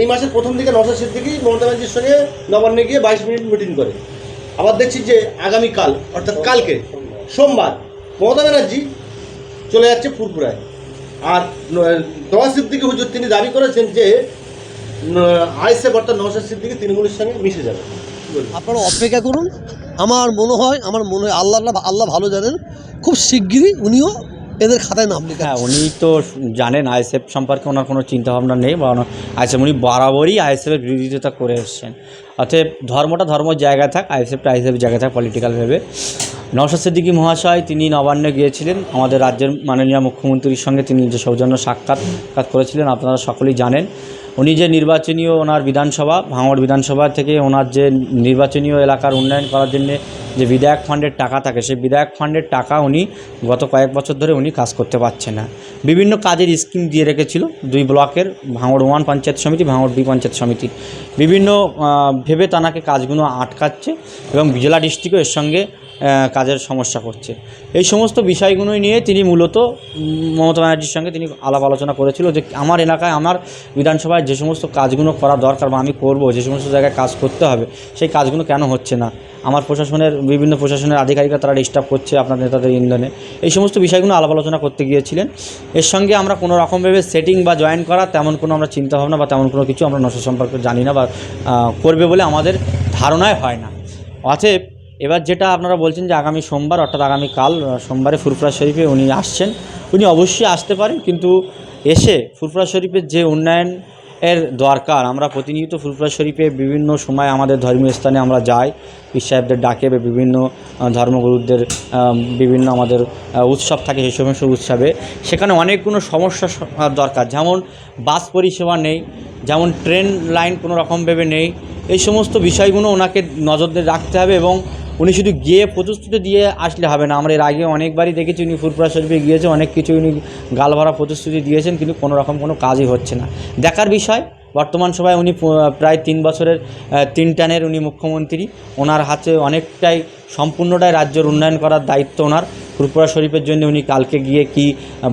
এই মাসের প্রথম দিকে নশা সিদ্দিকি মমতা ব্যানার্জির সঙ্গে নবান্নে গিয়ে বাইশ মিনিট মিটিং করে। আবার দেখছি যে আগামীকাল অর্থাৎ কালকে, সোমবার, মমতা ব্যানার্জি চলে যাচ্ছে ফুরফুরায়। আর নওয়াজ সিদ্দিকি হুজুর তিনি দাবি করেছেন যে আইসেফ অর্থাৎ নওয়াজ সিদ্দিকি তৃণমূলের সঙ্গে মিশে যাবে। আপনারা অপেক্ষা করুন। আমার মনে হয়, আমার মনে হয় আল্লাহ আল্লাহ ভালো জানেন। খুব শিগগিরই উনিও এদের খাতায় নাম লেখা হ্যাঁ উনি তো জানেন আইএসএফ সম্পর্কে ওনার কোনো চিন্তাভাবনা নেই বা আইএসএফ উনি বরাবরই আইএসএফের বিরোধিতা করে এসছেন। অর্থাৎ ধর্মটা ধর্ম জায়গা থাক আইএসএফটা আইএসএফ জায়গা থাক পলিটিক্যাল ভেবে। নওশাদ সিদ্দিকী মহাশয় তিনি নবান্নে গিয়েছিলেন। আমাদের রাজ্যের মাননীয় মুখ্যমন্ত্রীর সঙ্গে তিনি যে সৌজন্য সাক্ষাৎ করেছিলেন আপনারা সকলেই জানেন। উনি যে নির্বাচনীয় ওনার বিধানসভা, ভাঙড় বিধানসভা থেকে ওনার যে নির্বাচনীয় এলাকার উন্নয়ন করার জন্যে যে বিধায়ক ফান্ডের টাকা থাকে, সেই বিধায়ক ফান্ডের টাকা উনি গত কয়েক বছর ধরে উনি কাজ করতে পারছে না। বিভিন্ন কাজের স্কিম দিয়ে রেখেছিল, দুই ব্লকের ভাঙড় ওয়ান পঞ্চায়েত সমিতি, ভাঙড় দুই পঞ্চায়েত সমিতি। বিভিন্ন ভেবে তানাকে কাজগুলো আটকাচ্ছে এবং জেলা ডিস্ট্রিক্টও এর সঙ্গে কাজের সমস্যা করছে। এই সমস্ত বিষয়গুলোই নিয়ে তিনি মূলত মমতা ব্যানার্জির সঙ্গে তিনি আলাপ আলোচনা করেছিল যে আমার এলাকায়, আমার বিধানসভায় যে সমস্ত কাজগুলো করা দরকার বা আমি করব, যে সমস্ত জায়গায় কাজ করতে হবে, সেই কাজগুলো কেন হচ্ছে না? আমার প্রশাসনের, বিভিন্ন প্রশাসনের আধিকারিকরা তারা ডিস্টার্ব করছে আপনার নেতাদের ইন্ধনে। এই সমস্ত বিষয়গুলো আলাপ আলোচনা করতে গিয়েছিলেন। এর সঙ্গে আমরা কোনো রকমভাবে সেটিং বা জয়েন করা, তেমন কোনো আমরা চিন্তাভাবনা বা তেমন কোনো কিছু আমরা নশা সম্পর্কে জানি না বা করবে বলে আমাদের ধারণায় হয় না। অতএব এবার যেটা আপনারা বলছেন যে আগামী সোমবার, অর্থাৎ আগামী কাল সোমবারে ফুরফুরা শরীফে উনি আসছেন। উনি অবশ্যই আসতে পারেন, কিন্তু এসে ফুরফুরা শরীফের যে উন্নয়ন এর দরকার। আমরা প্রতিনিয়ত ফুরফুরা শরীফে বিভিন্ন সময় আমাদের ধর্মীয় স্থানে আমরা যাই। পীর সাহেবদের ডাকে বা বিভিন্ন ধর্মগুরুদের বিভিন্ন আমাদের উৎসব থাকে সেই সমস্ত উৎসবে। সেখানে অনেকগুলো সমস্যা দরকার। যেমন বাস পরিষেবা নেই, যেমন ট্রেন লাইন কোনো রকমভাবে নেই। এই সমস্ত বিষয়গুলো ওনাকে নজরে রাখতে হবে এবং উনি শুধু গিয়ে প্রতিশ্রুতি দিয়ে আসলে হবে না। আমরা এর আগে অনেকবারই দেখেছি উনি ফুরফুরা শরীফে গিয়েছে, অনেক কিছু উনি গালভরা প্রতিশ্রুতি দিয়েছেন, কিন্তু কোনো রকম কোনো কাজই হচ্ছে না। দেখার বিষয়, বর্তমান সময়ে উনি প্রায় তিন বছরের তিন টানের উনি মুখ্যমন্ত্রী। ওনার হাতে অনেকটাই সম্পূর্ণটাই রাজ্যের উন্নয়ন করার দায়িত্ব ওনার। ফুরপুরা শরীফের জন্য উনি কালকে গিয়ে কি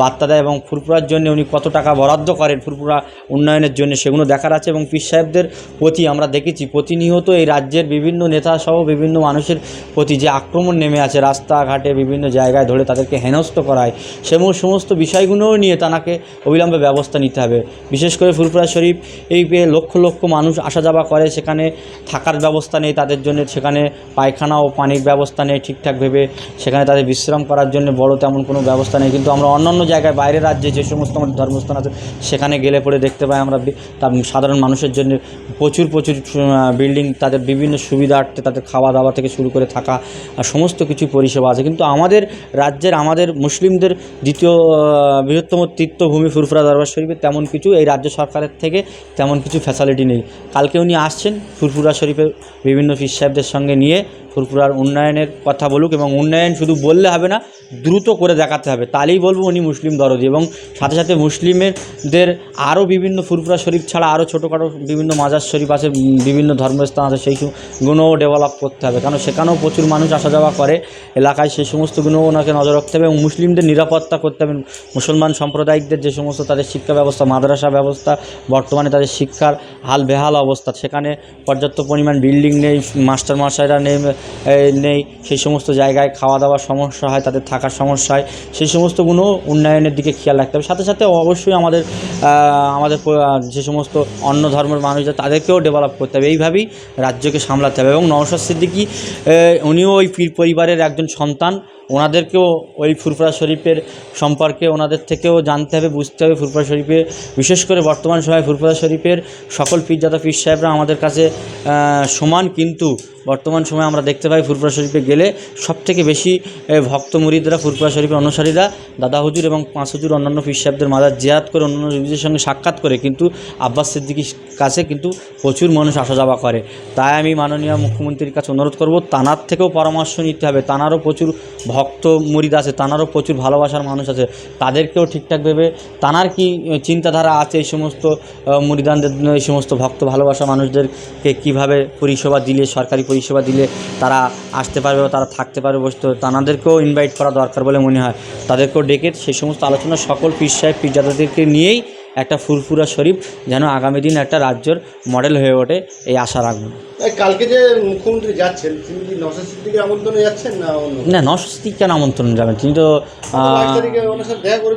বার্তা দেয় এবং ফুরপুরার জন্য উনি কত টাকা বরাদ্দ করেন ফুরপুরা উন্নয়নের জন্য সেগুলো দেখার আছে এবং পীর সাহেবদের প্রতি আমরা দেখেছি প্রতিনিয়ত এই রাজ্যের বিভিন্ন নেতা সহ বিভিন্ন মানুষের প্রতি যে আক্রমণ নেমে আছে, রাস্তাঘাটে বিভিন্ন জায়গায় ধরে তাদেরকে হেনস্থ করায় সেমন সমস্ত বিষয়গুলোও নিয়ে তানাকে অবিলম্বে ব্যবস্থা নিতে হবে। বিশেষ করে ফুরপুরা শরীফ এই লক্ষ লক্ষ মানুষ আসা যাওয়া করে, সেখানে থাকার ব্যবস্থা নেই তাদের জন্য, সেখানে পায়খানা ও পানির ব্যবস্থা নেই ঠিকঠাক ভেবে, সেখানে তাদের বিশ্রাম করার জন্য বড় তেমন কোনো ব্যবস্থা নেই। কিন্তু আমরা অন্যান্য জায়গায়, বাইরের রাজ্যে যে সমস্ত আমাদের ধর্মস্থান আছে, সেখানে গেলে পরে দেখতে পাই আমরা সাধারণ মানুষের জন্য প্রচুর প্রচুর বিল্ডিং তাদের বিভিন্ন সুবিধার্থে তাদের খাওয়া দাওয়া থেকে শুরু করে থাকা সমস্ত কিছু পরিষেবা আছে। কিন্তু আমাদের রাজ্যের, আমাদের মুসলিমদের দ্বিতীয় বৃহত্তম তীর্থভূমি ফুরফুরা দরবার শরীফে তেমন কিছু, এই রাজ্য সরকারের থেকে তেমন কিছু ফ্যাসিলিটি নেই। কালকে উনি আসছেন ফুরফুরা শরীফের বিভিন্ন ফির সাহেবদের সঙ্গে নিয়ে ফুরফুরার উন্নয়নের কথা বলুক এবং উন্নয়ন শুধু বললে হবে না দ্রুত করে দেখাতে হবে। তাহলেই বলব উনি মুসলিম দরদি এবং সাথে সাথে মুসলিমদের আরও বিভিন্ন ফুরফুরা শরীফ ছাড়া আরও ছোটোখাটো বিভিন্ন মাজার শরীফ আছে বিভিন্ন ধর্মস্থান আছে, সেই গুণও ডেভেলপ করতে হবে। কারণ সেখানেও প্রচুর মানুষ আসা যাওয়া করে, এলাকায় সেই সমস্ত গুণও ওনাকে নজর রাখতে হবে এবং মুসলিমদের নিরাপত্তা করতে হবে। মুসলমান সাম্প্রদায়িকদের যে সমস্ত তাদের শিক্ষা ব্যবস্থা, মাদ্রাসা ব্যবস্থা, বর্তমানে তাদের শিক্ষার হাল বেহাল অবস্থা, সেখানে পর্যাপ্ত পরিমাণ বিল্ডিং নেই মাস্টার নেই নেই, সেই সমস্ত জায়গায় খাওয়া দাওয়ার সমস্যা হয়, তাদের থাকার সমস্যায় সেই সমস্তগুলো উন্নয়নের দিকে খেয়াল রাখতে হবে। সাথে সাথে অবশ্যই আমাদের আমাদের যে সমস্ত অন্য ধর্মের মানুষদের তাদেরকেও ডেভেলপ করতে হবে। এইভাবেই রাজ্যকে সামলাতে হবে। এবং নওশাদ সিদ্দিকী উনিও ওই পীর পরিবারের একজন সন্তান। ওনাদেরকেও ওই ফুরফুরা শরীফের সম্পর্কে ওনাদের থেকেও জানতে হবে, বুঝতে হবে ফুরফুরা শরীফে। বিশেষ করে বর্তমান সময়ে ফুরফুরা শরীফের সকল পীরজাদা পীর সাহেবরা আমাদের কাছে সমান কিন্তু বর্তমান সময়ে আমরা দেখতে পাই ফুরফুরা শরীফে গেলে সবথেকে বেশি ভক্ত মুরিদরা, ফুরফুরা শরীফের অনুসারীরা, দাদা হুজুর এবং পাঁচ হুজুর অন্যান্য পীর সাহেবদের মাদার জিয়াত করে, অন্যান্য রুগীদের সঙ্গে সাক্ষাৎ করে কিন্তু আব্বাস সিদ্দিকির কাছে কিন্তু প্রচুর মানুষ আসা যাওয়া করে। তাই আমি মাননীয় মুখ্যমন্ত্রীর কাছে অনুরোধ করব, তানার থেকেও পরামর্শ নিতে হবে। তানারও প্রচুর ভক্ত মুরিদ আছে, তানারও প্রচুর ভালোবাসার মানুষ আছে, তাদেরকেও ঠিকঠাক ভেবে তানার কি চিন্তাধারা আছে এই সমস্ত মুরিদানদের এই সমস্ত ভক্ত ভালোবাসা মানুষদেরকে কীভাবে পরিষেবা দিলে, সরকারি পরিষেবা দিলে তারা আসতে পারবে বা তারা থাকতে পারবে বসতে? তানাদেরকেও ইনভাইট করা দরকার বলে মনে হয়। তাদেরকেও ডেকে সেই সমস্ত আলোচনা সকল পীর সাহেব পীরজাদাদেরকে নিয়েই একটা ফুরফুরা শরীফ যেন আগামী দিন একটা রাজ্যর মডেল হয়ে ওঠে, এই আশা রাখব। কালকে যে মুখ্যমন্ত্রী যাচ্ছেন তিনি কি নওশাদ সিদ্দিকের আমন্ত্রণে যাচ্ছেন না অন্য? না নস্তিক কেন আমন্ত্রণ যাবেন তিনি তো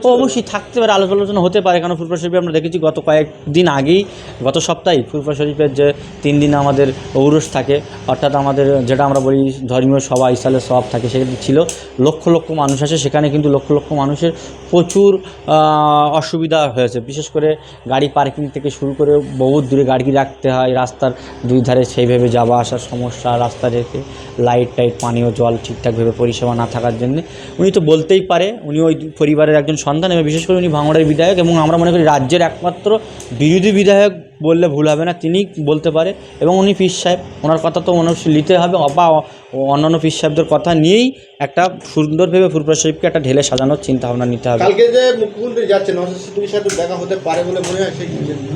অবশ্যই থাকতে পারে আলোচনা আলোচনা হতে পারে কারণ ফুরফুরা শরীফে আমরা দেখেছি গত কয়েকদিন আগেই গত সপ্তাহে ফুরফুরা শরীফের যে তিন দিন আমাদের ঔরস থাকে অর্থাৎ আমাদের যেটা আমরা বলি ধর্মীয় সভা ইসালের সব থাকে সেখানে ছিল লক্ষ লক্ষ মানুষ আসে সেখানে কিন্তু লক্ষ লক্ষ মানুষের প্রচুর অসুবিধা হয়েছে। বিশেষ করে গাড়ি পার্কিং থেকে শুরু করে বহুত দূরে গাড়ি রাখতে হয় রাস্তার দুই ধারে সেইভাবে যাওয়া আসার সমস্যা রাস্তা রেখে লাইট টাইট, পানীয় জল ঠিকঠাকভাবে পরিষেবা না থাকার জন্য। উনি তো বলতেই পারে, উনি ওই পরিবারের একজন সন্তান এবং বিশেষ করে উনি ভাঙড়ের বিধায়ক এবং আমরা মনে করি রাজ্যের একমাত্র বিরোধী বিধায়ক বললে ভুল হবে না তিনি বলতে পারে। এবং উনি পীর সাহেব ওনার কথা তো মনে নিতে হবে বা অন্যান্য পীর সাহেবদের কথা নিয়েই একটা সুন্দরভাবে ফুরফুরা শরীফকে একটা ঢেলে সাজানোর চিন্তা ভাবনা নিতে হবে। কালকে যে মুখ্যমন্ত্রী যাচ্ছেন সাথে দেখা হতে পারে বলে মনে হয়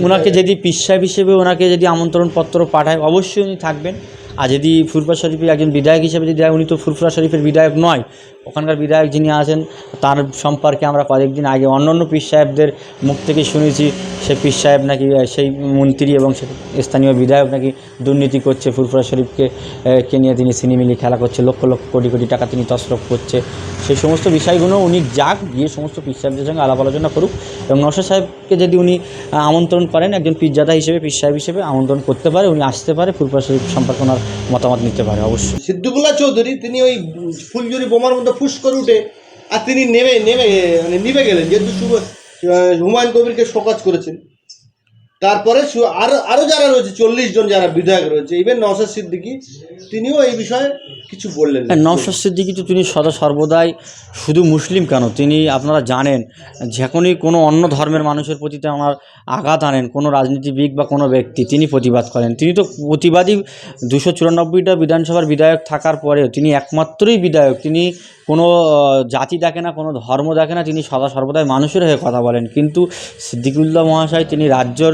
ওনাকে যদি পীর সাহেব হিসেবে ওনাকে যদি আমন্ত্রণপত্র পাঠায় অবশ্যই উনি থাকবেন। আর যদি ফুরফুরা শরীফের একজন বিধায়ক হিসেবে যদি উনি তো ফুরফুরা শরীফের বিধায়ক নয়। ওখানকার বিধায়ক যিনি আছেন, তার সম্পর্কে আমরা কয়েকদিন আগে অন্যান্য পীর সাহেবদের মুখ থেকে শুনেছি, সে পীর সাহেব নাকি সেই মন্ত্রী এবং সে স্থানীয় বিধায়ক নাকি দুর্নীতি করছে ফুরফুরা শরীফকে কে নিয়ে তিনি সিনেমিলি খেলা করছে, লক্ষ লক্ষ কোটি কোটি টাকা তিনি তসরফ করছে। সেই সমস্ত বিষয়গুলো উনি যাক, গিয়ে সমস্ত পীর সাহেবদের সঙ্গে আলাপ আলোচনা করুক এবং নশা সাহেবকে যদি উনি আমন্ত্রণ করেন, একজন পীরজাদা হিসেবে, পীর সাহেব হিসেবে আমন্ত্রণ করতে পারে, উনি আসতে পারে, ফুরফুরা শরীফ সম্পর্কে ওনার মতামত নিতে পারে, অবশ্যই। সিদ্দিকুল্লাহ চৌধুরী, তিনি ওই ফুলঝুরি বোমার মধ্যে ফুস করে উঠে, আর তিনি নেমে নেমে মানে নিভে গেলেন, যেহেতু হুমায়ুন কবিরকে শোকাজ করেছেন। তারপরে আরও আরও যারা রয়েছে, চল্লিশ জন যারা বিধায়ক রয়েছে ইভেন নওশাদ সিদ্দিকি, তিনিও এই বিষয়ে কিছু বললেন না। নওশাদ সিদ্দিকি তো তিনি সদা সর্বদাই শুধু মুসলিম কেন? তিনি আপনারা জানেন, যখনই কোনো অন্য ধর্মের মানুষের প্রতি আমার আঘাত আনেন, কোনো রাজনীতিবিদ বা কোনো ব্যক্তি, তিনি প্রতিবাদ করেন। তিনি তো প্রতিবাদী দুশো চুরানব্বইটা বিধানসভার বিধায়ক থাকার পরেও তিনি একমাত্রই বিধায়ক। তিনি কোনো জাতি দেখে না, কোনো ধর্ম দেখে না, তিনি সদা সর্বদাই মানুষের হয়ে কথা বলেন। কিন্তু সিদ্দিকুল্লাহ মহাশয় তিনি রাজ্যর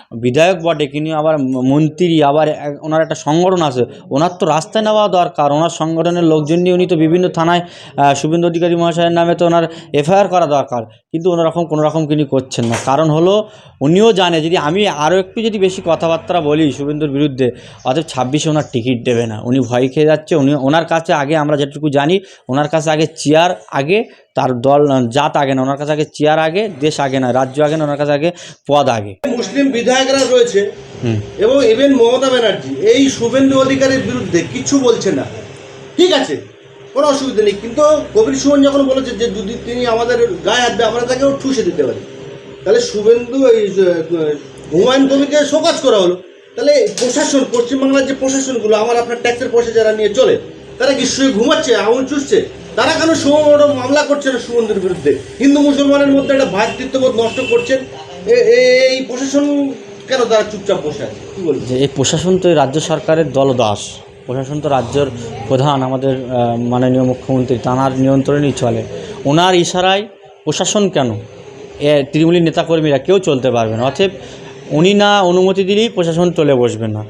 বিধায়ক বটে, কিন্তু আবার মন্ত্রী, আবার ওনার একটা সংগঠন আছে। ওনার তো রাস্তায় নেওয়া দরকার। ওনার সংগঠনের লোকজন নিয়ে উনি তো বিভিন্ন থানায় শুভেন্দু অধিকারী মহাশয়ের নামে তো ওনার এফআইআর করা দরকার। কিন্তু ওনারকম কোনো রকম তিনি করছেন না। কারণ হলো, উনিও জানে, যদি আমি আরও একটু যদি বেশি কথাবার্তা বলি শুভেন্দুর বিরুদ্ধে, অতএব ছাব্বিশে ওনার টিকিট দেবে না। উনি ভয় খেয়ে যাচ্ছে। উনি, ওনার কাছে আগে আমরা যেটুকু জানি, ওনার কাছে আগে চেয়ার আগে, তার দল, জাত আগে না। ওনার কাছে আগে চেয়ার আগে, দেশ আগে না, রাজ্য আগে না, ওনার কাছে আগে পদ আগে। মুসলিম বিধায়করা রয়েছে এবং ইভেন মমতা ব্যানার্জি এই শুভেন্দু অধিকারীর বিরুদ্ধে কিছু বলছে না। ঠিক আছে কোনো অসুবিধা নেই কিন্তু কবির সুমন যখন বলেছে যে যদি তিনি আমাদের গায়ে হাত দেয় আমরা তাকেও ঠুসে দিতে পারি। তাহলে শুভেন্দু এই হুমায়ুন কবিরকে শোকাজ করা হলো। তাহলে প্রশাসন পশ্চিমবাংলার যে প্রশাসনগুলো আমার আপনার ট্যাক্সের পয়সা যারা নিয়ে চলে তারা কি শুয়ে ঘুমাচ্ছে আঙুল চুষছে? তারা কেন সুমন মামলা করছে না শুভেন্দুর বিরুদ্ধে? হিন্দু মুসলমানের মধ্যে একটা ভ্রাতৃত্ববোধ নষ্ট করছেন। এই প্রশাসন কেন তারা চুপচাপ বসে আছে? কি বলব? যে এই প্রশাসন তো রাজ্য সরকারের দলদাস। প্রশাসন তো রাজ্যের প্রধান, আমাদের মাননীয় মুখ্যমন্ত্রী, তাঁর নিয়ন্ত্রণেই চলে। ওনার ইশারায় প্রশাসন কেন? এ তৃণমূলী নেতাকর্মীরা কেউ চলতে পারবে না। অথব উনি না অনুমতি দিলেই প্রশাসন চলে বসবে না।